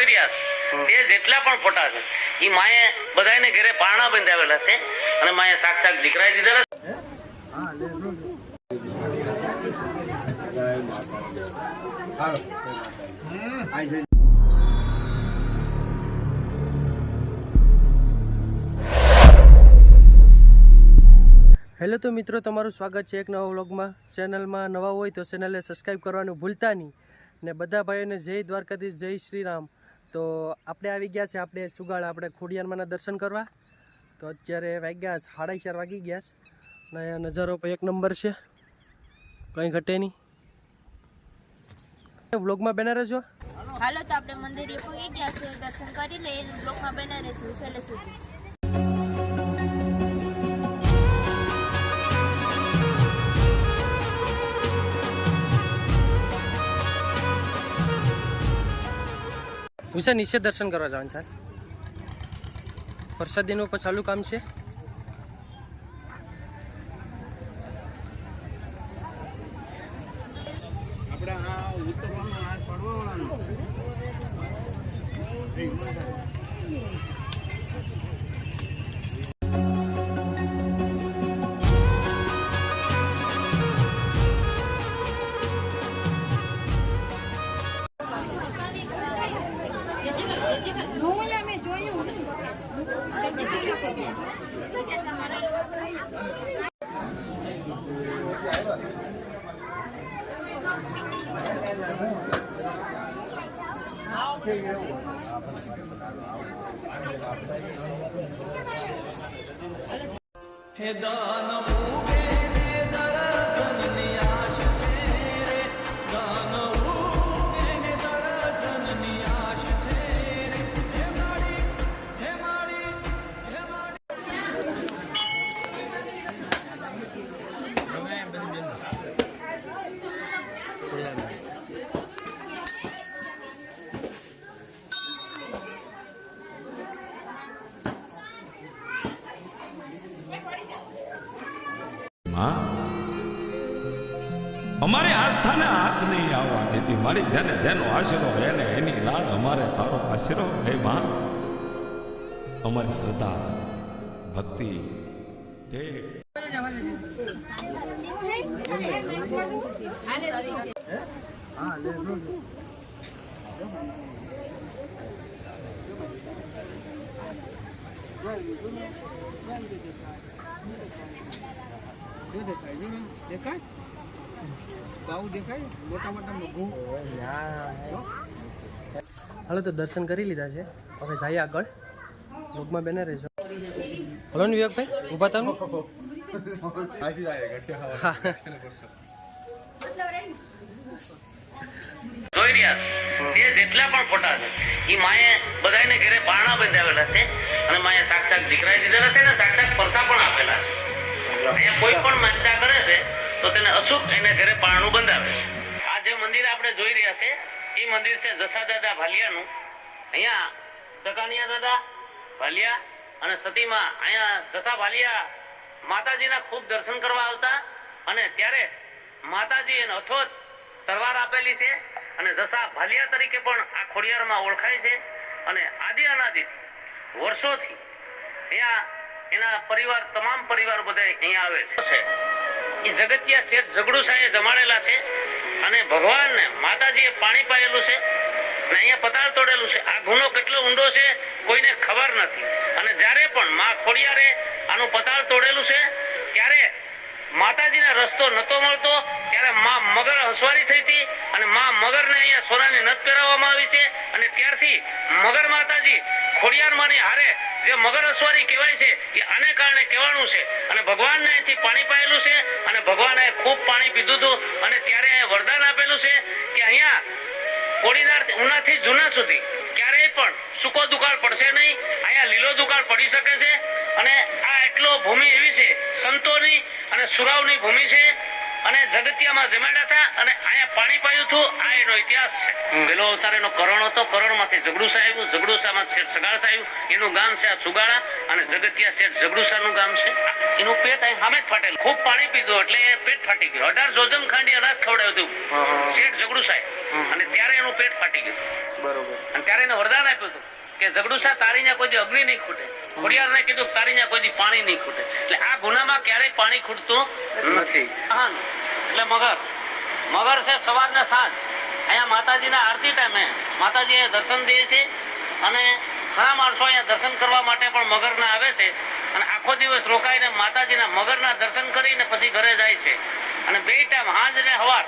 જોઈ રહ્યા છે તે જેટલા પણ ફોટા છે એ માએ બધાને ઘરે પારણા બંધાવેલા છે અને માએ સાક્ષાત દીકરાએ દીધેલા છે. હેલો તો મિત્રો તમારું સ્વાગત છે એક નવા વ્લોગમાં. ચેનલમાં નવા હોય તો ચેનલને સબસ્ક્રાઈબ કરવાનું ભૂલતા નહીં. ને બધા ભાઈઓને જય દ્વારકાધીશ જય શ્રી રામ. તો આપણે આવી ગયા છે, આપણે સુગાળ, આપણે ખોડિયારમાંના દર્શન કરવા. તો અત્યારે વાગ્યા સાડા ચાર વાગી ગયા છે. અને નજારો પણ એક નંબર છે. કંઈ ઘટે નહીં. વ્લોગમાં બેના રહેજો. હાલો તો આપણે મંદિરે પહોંચી ગયા છે, દર્શન કરી લઈએ બ્લોકમાં બેના રહેજો. છેલ્લે સુધી. વિશે નીચે દર્શન કરવા જવાનું છે. પ્રસાદીનું પણ ચાલુ કામ છે. હે દાન ભૂગે ને દર્શનની આશા માં અમારી આસ્થાને હાથ નહીં આવવા દીધી. મારી જેને જેનો આશરો એને એની લાડ અમારે તારો આશરો હે માં અમારી શ્રદ્ધા, ભક્તિ હાલો તો દર્શન કરી લીધા છે. હવે જઈએ આગળ. વ્લોગમાં બેને રહેજો. હલો ને વિવેકભાઈ ઊભા તમે જોઈ રહ્યા તે જેટલા પણ ફોટા છે. એ માએ બધાને ઘરે પારણા બંધાવેલા છે અને માએ સાક્ષાત દીકરાએ દીધેલા છે અને કોઈ પણ માન્યતા કરે છે, તો તેને અશુભ એને ઘરે પારણું બંધાવે. આ જે મંદિર આપણે જોઈ રહ્યા છે, એ મંદિર છે જસા દાદા ભાલિયાનું. અહીંયા દકાનિયા દાદા ભાલિયા અને સતીમાં અહીંયા જસા ભાલિયા માતાજીના ખૂબ દર્શન કરવા આવતા અને ત્યારે માતાજી એને અથોત તરવાર આપેલી છે અને જસા ભાલિયા તરીકે પણ આ ખોડિયારમાં ઓળખાય છે અને આદિ અનાદિથી, વર્ષોથી અહીંયા એના પરિવાર, તમામ પરિવાર બધા અહીંયા આવે છે. એ જગતિયા શેઠ ઝઘડુ સાહેબ જમાડેલા છે અને ભગવાનને માતાજીએ પાણી પાયેલું છે અને અહીંયા પતાળ તોડેલું છે. આ ગુનો કેટલો ઊંડો છે કોઈને ખબર નથી. અને જ્યારે પણ મા ખોડિયારે આનું પતાળ તોડેલું છે, ત્યારે માતાજીને રસ્તો નતો મળતો, ત્યારે માં મગર હસવારી થઈ હતી અને માં મગરને અહીંયા સોનાની નથ પહેરાવવામાં આવી છે અને ત્યારથી મગર માતાજી ખોડિયાર માની હારે જે મગર અસવારી કહેવાય છે, એ આને કારણે કહેવાનું છે. અને ભગવાનને અહીંથી પાણી પાયેલું છે અને ભગવાને ખૂબ પાણી પીધું હતું અને ત્યારે વરદાન આપેલું છે કે અહીંયા કોડીનાર ઉનાથી જૂના સુધી ક્યારેય પણ સૂકો દુકાળ પડશે નહીં, અહીંયા લીલો દુકાળ પડી શકે છે અને આ એટલો ભૂમિ એવી છે સંતોની અને સુરાવની ભૂમિ છે અને જગતિયામાં જમાડ્યા હતા અને અહીંયા પાણી પાયું હતું આ એનો ઇતિહાસ છે. પેલો અવતાર એનો કરણ હતો કરણમાંથી જગડુસા આવ્યું ઝઘડુસામાં શેઠ સગાળસા આવ્યું એનું ગામ છે આ સુગાળા અને જગતિયા શેઠનું ગામ છે. એનું પેટ અહીં સામે જ ફાટેલ. ખૂબ પાણી પીધું એટલે એ પેટ ફાટી ગયું. અઢાર જોજમ ખાંડી અનાજ ખવડાવ્યું હતું. શેઠ ઝઘડુસાએ અને ત્યારે એનું પેટ ફાટી ગયું. બરોબર. અને ત્યારે એને વરદાન આપ્યું હતું કે જગડુસા તારીને કોઈ અગ્નિ નહીં ખૂટે. ખોડિયારને કીધું તારી ત્યાં કોઈ પાણી નહીં ખૂટે. એટલે આ ગુનામાં ક્યારેય પાણી ખૂટતું નથી. એટલે મગર. મગર છે સવારના સાંજ. અહીંયા માતાજીના આરતી ટાઈમે માતાજી અહીંયા દર્શન દે છે અને ઘણા માણસો અહીંયા દર્શન કરવા માટે પણ મગરના આવે છે. અને આખો દિવસ રોકાઈને માતાજીના મગરના દર્શન કરીને પછી ઘરે જાય છે. અને બે ટાઈમ હાંજ ને સવાર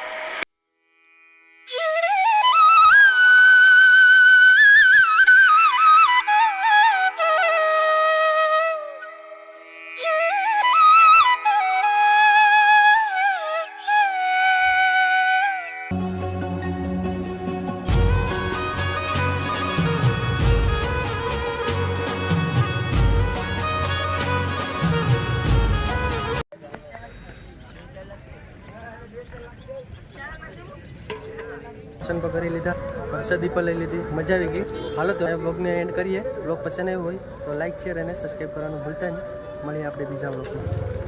દર્શન પણ કરી લીધા, પ્રસાદી પણ લઈ લીધી, મજા આવી ગઈ. હાલો તો બ્લોગને એન્ડ કરીએ. બ્લોગ પસંદ આવ્યો હોય તો લાઈક શેર અને સબસ્ક્રાઈબ કરવાનું ભૂલતા નહીં. મળીએ આપણે બીજા બ્લોગમાં